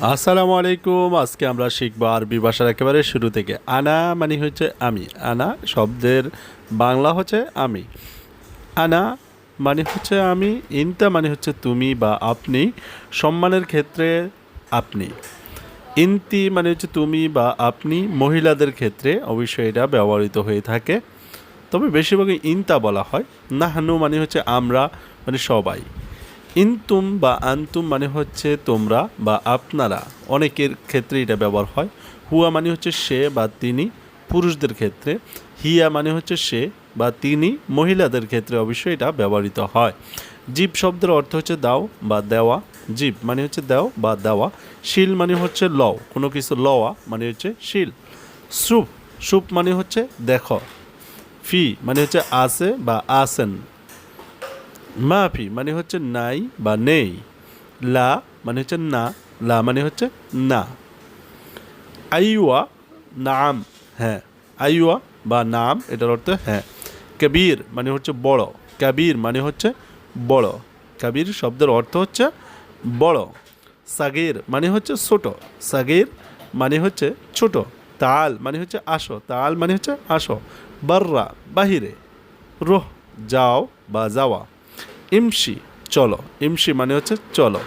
আসসালামু আলাইকুম। আজকে আমরা শিখব আরবি ভাষার একেবারে শুরু থেকে। আনা মানে হচ্ছে আমি। আনা শব্দের বাংলা হচ্ছে আমি। আনা মানে হচ্ছে আমি। ইনতা মানে হচ্ছে তুমি বা আপনি। সম্মানের ক্ষেত্রে আপনি। ইনতি মানে হচ্ছে তুমি বা আপনি। মহিলাদের ক্ষেত্রে অবশ্যই এটা ব্যবহৃত হয়ে থাকে। তবে বেশিরভাগই ইনতা বলা হয়। নাহানু মানে হচ্ছে আমরা মানে সবাই। ইনতুম বা আনতুম মানে হচ্ছে তোমরা বা আপনারা। অনেকের ক্ষেত্রে এটা ব্যবহার হয়। হুয়া মানে হচ্ছে সে বা তিনি পুরুষদের ক্ষেত্রে। হিয়া মানে হচ্ছে সে বা তিনি মহিলাদের ক্ষেত্রে অবশ্যই এটা ব্যবহৃত হয়। জীব শব্দের অর্থ হচ্ছে দাও বা দেওয়া। জীব মানে হচ্ছে দাও বা দেওয়া। শিল মানে হচ্ছে লও। কোনো কিছু লওয়া মানে হচ্ছে শিল। সুপ সুপ মানে হচ্ছে দেখো। ফি মানে হচ্ছে আসে বা আসেন। মাফি মানে হচ্ছে নাই বা নেই। লা মানে হচ্ছে না। লা মানে হচ্ছে না। আইওয়া নাম হ্যাঁ। আইওয়া বা নাম, এটার অর্থ হ্যাঁ। কবির মানে হচ্ছে বড়। কবির মানে হচ্ছে বড়। কবির শব্দের অর্থ হচ্ছে বড়। সাগির মানে হচ্ছে ছোট। সাগির মানে হচ্ছে ছোট। তাল মানে হচ্ছে আসো। তাল মানে হচ্ছে আসো। বাররা, বাহিরে। রোহ, যাও বা যাওয়া। ইমসি চলো। ইমসি মানে হচ্ছে চলো।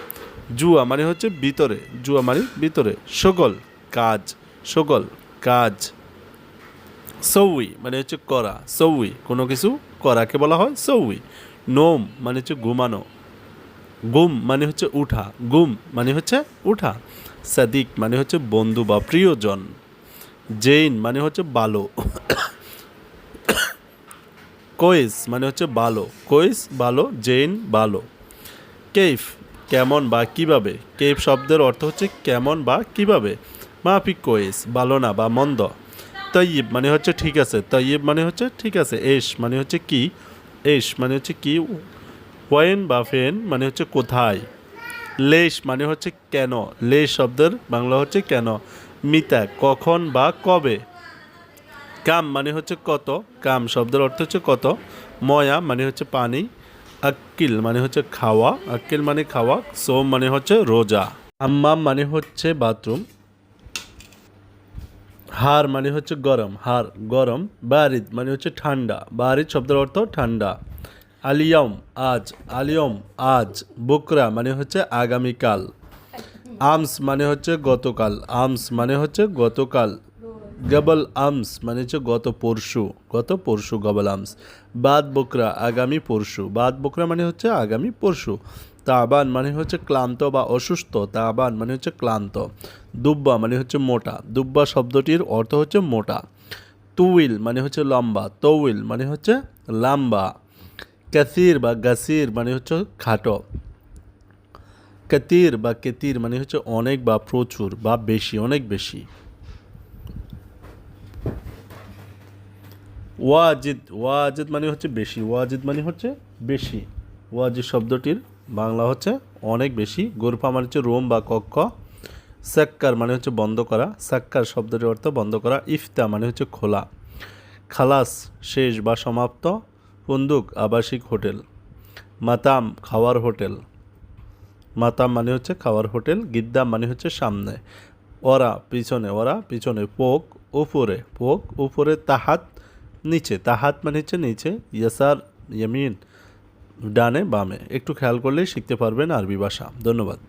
জুয়া মানে হচ্ছে ভিতরে। জুয়া মানে ভিতরে। সগল, কাজ। সগল, কাজ। সৌই মানে হচ্ছে করা। সৌই, কোনো কিছু করাকে বলা হয় সৌই। নোম মানে হচ্ছে ঘুমানো। গুম মানে হচ্ছে উঠা। গুম মানে হচ্ছে উঠা। সাদিক মানে হচ্ছে বন্ধু বা প্রিয়জন। জৈন মানে হচ্ছে বালো। কোয়েস মানে হচ্ছে ভালো কোয়েস ভালো জেইন ভালো কেফ কেমন বা কীভাবে? কেফ শব্দের অর্থ হচ্ছে কেমন বা কীভাবে। মাফি কোয়েস ভালো না বা মন্দ। তৈব মানে হচ্ছে ঠিক আছে। তৈব মানে হচ্ছে ঠিক আছে। এস মানে হচ্ছে কি? এস মানে হচ্ছে কি? ওয়েন বা ফেন মানে হচ্ছে কোথায়? লেশ মানে হচ্ছে কেন? লেশ শব্দের বাংলা হচ্ছে কেন? মিতা, কখন বা কবে? কাম মানে হচ্ছে কত কাম শব্দের অর্থ হচ্ছে কত ময়া মানে হচ্ছে পানি আক্কিল মানে হচ্ছে খাওয়া আক্কিল মানে খাওয়া সোম মানে হচ্ছে রোজা হাম্মাম মানে হচ্ছে বাথরুম হার মানে হচ্ছে গরম হার গরম বারিদ মানে হচ্ছে ঠান্ডা বারিদ শব্দের অর্থ ঠান্ডা আলিয়ম আজ আলিয়ম আজ বুকরা মানে হচ্ছে আগামীকাল আমস মানে হচ্ছে গতকাল আমস মানে হচ্ছে গতকাল গবল আমস মানে হচ্ছে গত পরশু গত পরশু গবল আমস। বাদ বকরা, আগামী পরশু। বাদ বকরা মানে হচ্ছে আগামী পরশু। তাবান মানে হচ্ছে ক্লান্ত বা অসুস্থ। তাবান মানে হচ্ছে ক্লান্ত। দুব্বা মানে হচ্ছে মোটা। দুব্বা শব্দটির অর্থ হচ্ছে মোটা। তুইল মানে হচ্ছে লম্বা। তৌইল মানে হচ্ছে লাম্বা। কাসির বা গাসির মানে হচ্ছে খাটো। কাতির বা কেতির মানে হচ্ছে অনেক বা প্রচুর বা বেশি, অনেক বেশি। ওয়াজিদ ওয়াজিদ মানে হচ্ছে বেশি, ওয়াজিদ মানে হচ্ছে বেশি। ওয়াজিদ শব্দটির বাংলা হচ্ছে অনেক বেশি। গোরফা মানে হচ্ছে রোম বা কক্ষ। সাক্কার মানে হচ্ছে বন্ধ করা। সাক্কার শব্দটির অর্থ বন্ধ করা। ইফতা মানে হচ্ছে খোলা। খালাস, শেষ বা সমাপ্ত। বন্দুক, আবাসিক হোটেল। মাতাম, খাওয়ার হোটেল। মাতাম মানে হচ্ছে খাওয়ার হোটেল। গিদ্দাম মানে হচ্ছে সামনে। ওরা পিছনে ওরা পিছনে। পোক উপরে পোক উপরে তাহাত নিচে তাহাত মানে হচ্ছে নিচে, ইয়াসার ইয়ামিন, ডানে বামে। একটু খেয়াল করলেই শিখতে পারবেন আরবি ভাষা। ধন্যবাদ।